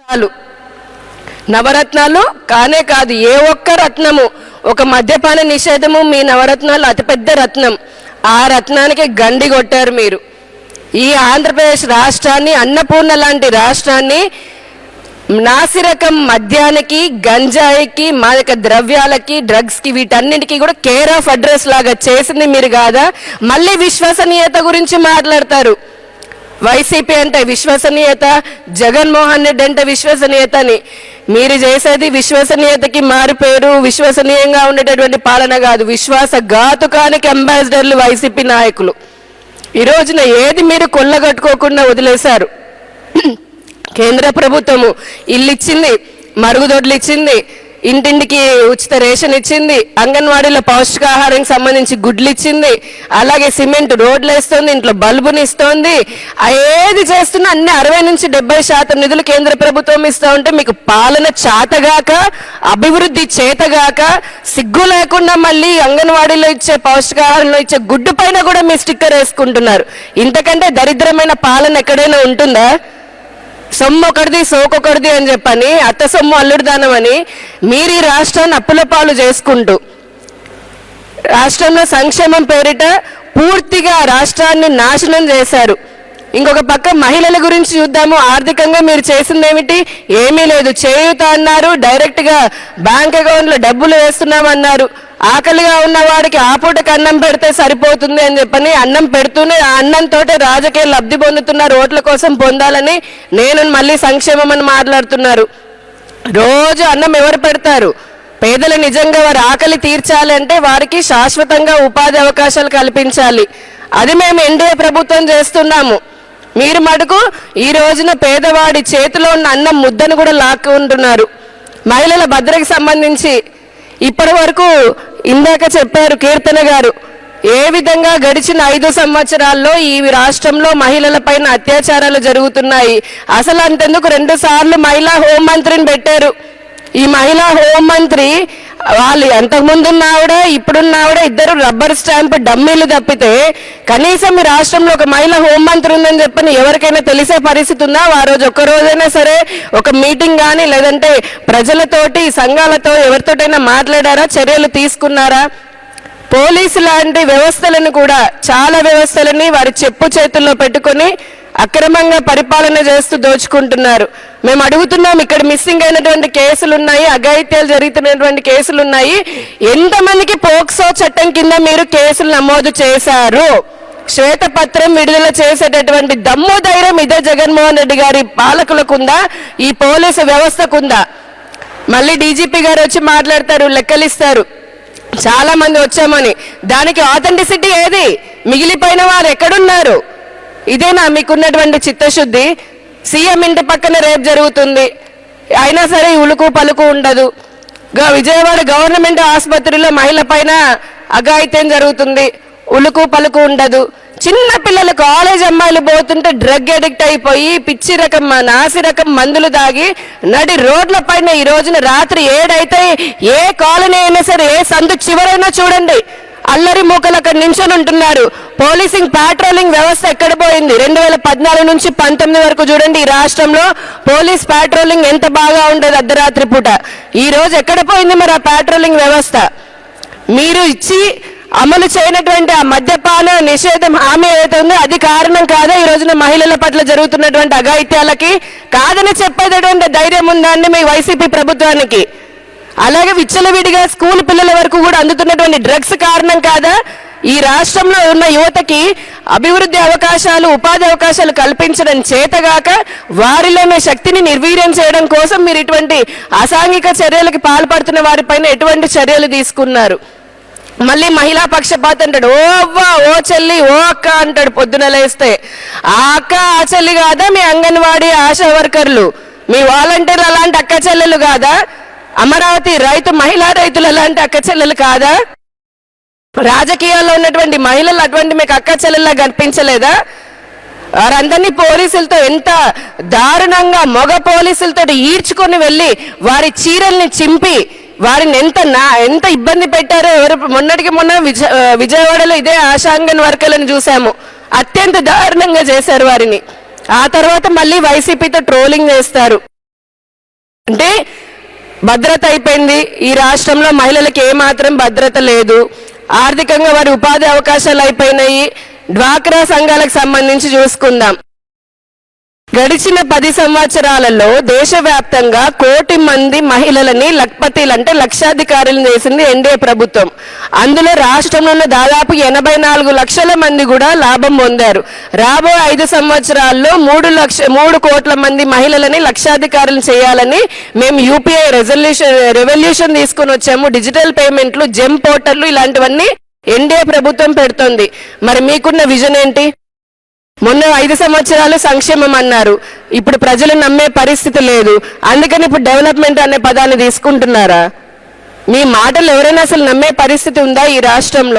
చాలు. నవరత్నాలు కానే కాదు ఏ ఒక్క రత్నము. ఒక మద్యపాన నిషేధము మీ నవరత్నాలు అతిపెద్ద రత్నం. ఆ రత్నానికి గండి కొట్టారు మీరు. ఈ ఆంధ్రప్రదేశ్ రాష్ట్రాన్ని అన్నపూర్ణ లాంటి రాష్ట్రాన్ని నాసిరకం మద్యానికి గంజాయికి మాదక ద్రవ్యాలకి డ్రగ్స్కి వీటన్నింటికి వీటన్నిటికీ కూడా కేర్ ఆఫ్ అడ్రస్ లాగా చేసింది మీరు కాదా? మళ్ళీ విశ్వసనీయత గురించి మాట్లాడతారు. వైసీపీ అంటే విశ్వసనీయత జగన్మోహన్ రెడ్డి అంటే విశ్వసనీయత అని మీరు చేసేది విశ్వసనీయతకి మారిపోయారు విశ్వసనీయంగా ఉండేటటువంటి పాలన కాదు విశ్వాస ఘాతుకానికి అంబాసిడర్లు వైసీపీ నాయకులు. ఈ రోజున ఏది మీరు కొల్లగట్టుకోకుండా వదిలేశారు? కేంద్ర ప్రభుత్వము ఇల్లు ఇచ్చింది మరుగుదొడ్లు ఇచ్చింది ఇంటింటికి ఉచిత రేషన్ ఇచ్చింది. అంగన్వాడీలో పౌష్టికాహారానికి సంబంధించి గుడ్లు ఇచ్చింది అలాగే సిమెంట్ రోడ్లు వేస్తుంది ఇంట్లో బల్బుని ఇస్తోంది ఏది చేస్తున్నా అన్ని అరవై నుంచి డెబ్బై శాతం నిధులు కేంద్ర ప్రభుత్వం ఇస్తూ ఉంటే మీకు పాలన చాతగాక అభివృద్ధి చేతగాక సిగ్గు లేకుండా మళ్ళీ అంగన్వాడీలో ఇచ్చే పౌష్టికాహారంలో ఇచ్చే గుడ్డు పైన కూడా మీ స్టిక్కర్ వేసుకుంటున్నారు. ఇంతకంటే దరిద్రమైన పాలన ఎక్కడైనా ఉంటుందా? సొమ్ము ఒకటిది సోకొకటిది అని చెప్పని అత్త సొమ్ము అల్లుడిదానం అని మీరు ఈ రాష్ట్రాన్ని అప్పుల పాలు చేసుకుంటూ రాష్ట్రంలో సంక్షేమం పేరిట పూర్తిగా రాష్ట్రాన్ని నాశనం చేశారు. ఇంకొక పక్క మహిళల గురించి చూద్దాము. ఆర్థికంగా మీరు చేసింది ఏమిటి ఏమీ లేదు. చేయూత అన్నారు. డైరెక్ట్గా బ్యాంక్ అకౌంట్లో డబ్బులు వేస్తున్నామన్నారు. ఆకలిగా ఉన్న వాడికి ఆ పూటకి అన్నం పెడితే సరిపోతుంది అని చెప్పని అన్నం పెడుతూనే ఆ అన్నంతో రాజకీయ లబ్ధి పొందుతున్నారు ఓట్ల కోసం పొందాలని నేను మళ్ళీ సంక్షేమం అని మాట్లాడుతున్నారు. రోజు అన్నం ఎవరు పెడతారు? పేదలు నిజంగా వారి ఆకలి తీర్చాలంటే వారికి శాశ్వతంగా ఉపాధి అవకాశాలు కల్పించాలి. అది మేము ఎన్డీఏ ప్రభుత్వం చేస్తున్నాము. మీరు మటుకు ఈ రోజున పేదవాడి చేతిలో ఉన్న అన్నం ముద్దను కూడా లాక్కుంటున్నారు. మహిళల భద్రతకి సంబంధించి ఇప్పటి వరకు ఇందాక చెప్పారు కీర్తన గారు ఏ విధంగా గడిచిన ఐదు సంవత్సరాల్లో ఈ రాష్ట్రంలో మహిళల పైన అత్యాచారాలు జరుగుతున్నాయి? అసలు అంతెందుకు? రెండు సార్లు మహిళా హోంమంత్రిని పెట్టారు. ఈ మహిళా హోంమంత్రి వాళ్ళు అంతకుముందు ఉన్న ఆవిడ ఇప్పుడున్న ఆవిడ ఇద్దరు రబ్బర్ స్టాంప్ డమ్మీలు తప్పితే కనీసం ఈ రాష్ట్రంలో ఒక మహిళ హోంమంత్రి ఉందని చెప్పని ఎవరికైనా తెలిసే పరిస్థితి ఉందా? ఆ రోజు ఒక్క రోజైనా సరే ఒక మీటింగ్ కానీ లేదంటే ప్రజలతోటి సంఘాలతో ఎవరితోటైనా మాట్లాడారా? చర్యలు తీసుకున్నారా? పోలీసు లాంటి వ్యవస్థలను కూడా చాలా వ్యవస్థలని వారి చెప్పు చేతుల్లో పెట్టుకొని అక్రమంగా పరిపాలన చేస్తూ దోచుకుంటున్నారు. మేము అడుగుతున్నాం ఇక్కడ మిస్సింగ్ అయినటువంటి కేసులు ఉన్నాయి అఘాయిత్యాలు జరుగుతున్నటువంటి కేసులు ఉన్నాయి ఎంతమందికి పోక్సో చట్టం కింద మీరు కేసులు నమోదు చేశారు? శ్వేతపత్రం విడుదల చేసేటటువంటి దమ్ము ధైర్యం ఇదే జగన్మోహన్ రెడ్డి గారి పాలకులకుందా? ఈ పోలీసు వ్యవస్థకుందా? మళ్ళీ డీజీపీ గారు వచ్చి మాట్లాడతారు లెక్కలిస్తారు. చాలా మంది వచ్చామని. దానికి ఆథెంటిసిటీ ఏది? మిగిలిపోయిన వారు ఎక్కడున్నారు? ఇదేనా మీకున్నటువంటి చిత్తశుద్ధి? సీఎం ఇంటి పక్కన రేపు జరుగుతుంది. అయినా సరే ఉలుకు పలుకు ఉండదు. గా- విజయవాడ గవర్నమెంట్ ఆసుపత్రిలో మహిళ పైన అఘాయిత్యం జరుగుతుంది. ఉలుకు పలుకు ఉండదు. చిన్న పిల్లలు కాలేజ్ అమ్మాయిలు పోతుంటే డ్రగ్ అడిక్ట్ అయిపోయి పిచ్చి రకం నాసి రకం మందులు దాగి నడి రోడ్ల పైన ఈ రోజున రాత్రి ఏడైతే ఏ కాలనీ అయినా సరే ఏ సందు చివరైనా చూడండి. అల్లరి మూకలు అక్కడ నించొని ఉంటున్నారు. పోలీసింగ్ పాట్రోలింగ్ వ్యవస్థ ఎక్కడ పోయింది? రెండు వేల పద్నాలుగు నుంచి పంతొమ్మిది వరకు చూడండి ఈ రాష్ట్రంలో పోలీస్ పాట్రోలింగ్ ఎంత బాగా ఉండేది అర్ధరాత్రి పూట. ఈ రోజు ఎక్కడ పోయింది మరి ఆ పాట్రోలింగ్ వ్యవస్థ? మీరు ఇచ్చి అమలు చేయనటువంటి ఆ మద్యపాన నిషేధం హామీ ఏదైతే ఉందో అది కారణం కాదా ఈ రోజున మహిళల పట్ల జరుగుతున్నటువంటి అఘాయిత్యాలకి. కాదని చెప్పేటటువంటి ధైర్యం ఉందా అండి మీ వైసీపీ ప్రభుత్వానికి? అలాగే విచ్చలవిడిగా స్కూల్ పిల్లల వరకు కూడా అందుతున్నటువంటి డ్రగ్స్ కారణం కాదా? ఈ రాష్ట్రంలో ఉన్న యువతకి అభివృద్ధి అవకాశాలు ఉపాధి అవకాశాలు కల్పించడం చేతగాక వారిలోని శక్తిని నిర్వీర్యం చేయడం కోసం మీరు ఇటువంటి అసాంఘిక చర్యలకు పాల్పడుతున్న వారిపైన ఎటువంటి చర్యలు తీసుకున్నారు? మళ్ళీ మహిళా పక్షపాత అంటాడు ఓ అవ్వ ఓ చెల్లి ఓ అక్క అంటాడు పొద్దున లేస్తే. ఆ అక్క ఆ చెల్లి కాదా మీ అంగన్వాడీ ఆశా వర్కర్లు? మీ వాలంటీర్లు అలాంటి అక్క చెల్లెలు కాదా? అమరావతి రైతు మహిళా రైతులు అలాంటి అక్క చెల్లెలు కాదా? రాజకీయాల్లో ఉన్నటువంటి మహిళలు అటువంటి మీకు అక్క చెల్లెల్లా కనిపించలేదా? వారందరినీ పోలీసులతో ఎంత దారుణంగా మగ పోలీసులతో ఈడ్చుకొని వెళ్ళి వారి చీరల్ని చింపి వారిని ఎంత నా ఎంత ఇబ్బంది పెట్టారో ఎవరు మొన్నటికి మొన్న విజ విజయవాడలో ఇదే ఆశాంగన్ వర్కర్లను చూసాము. అత్యంత దారుణంగా చేశారు వారిని. ఆ తర్వాత మళ్ళీ వైసీపీతో ట్రోలింగ్ చేస్తారు. అంటే భద్రత అయిపోయింది. ఈ రాష్ట్రంలో మహిళలకు ఏమాత్రం భద్రత లేదు. ఆర్థికంగా వారి ఉపాధి అవకాశాలు అయిపోయినాయి. డ్వాక్రా సంఘాలకు సంబంధించి చూసుకుందాం. గడిచిన పది సంవత్సరాలలో దేశవ్యాప్తంగా కోటి మంది మహిళలని లక్పతిలు అంటే లక్షాధికారులు చేసింది ఎన్డీఏ ప్రభుత్వం. అందులో రాష్ట్రంలోని దాదాపు ఎనభై నాలుగు లక్షల మంది కూడా లాభం పొందారు. రాబోయే ఐదు సంవత్సరాల్లో మూడు లక్ష మూడు కోట్ల మంది మహిళలని లక్షాధికారులు చేయాలని మేము యూపీఐ రెజల్యూషన్ రెవల్యూషన్ తీసుకొని వచ్చాము. డిజిటల్ పేమెంట్లు జెమ్ పోర్టర్లు ఇలాంటివన్నీ ఎన్డీఏ ప్రభుత్వం పెడుతోంది. మరి మీకున్న విజన్ ఏంటి? మొన్న ఐదు సంవత్సరాలు సంక్షేమం అన్నారు. ఇప్పుడు ప్రజలు నమ్మే పరిస్థితి లేదు. అందుకని ఇప్పుడు డెవలప్మెంట్ అనే పదాన్ని తీసుకుంటున్నారా? మీ మాటలు ఎవరైనా అసలు నమ్మే పరిస్థితి ఉందా ఈ రాష్ట్రంలో?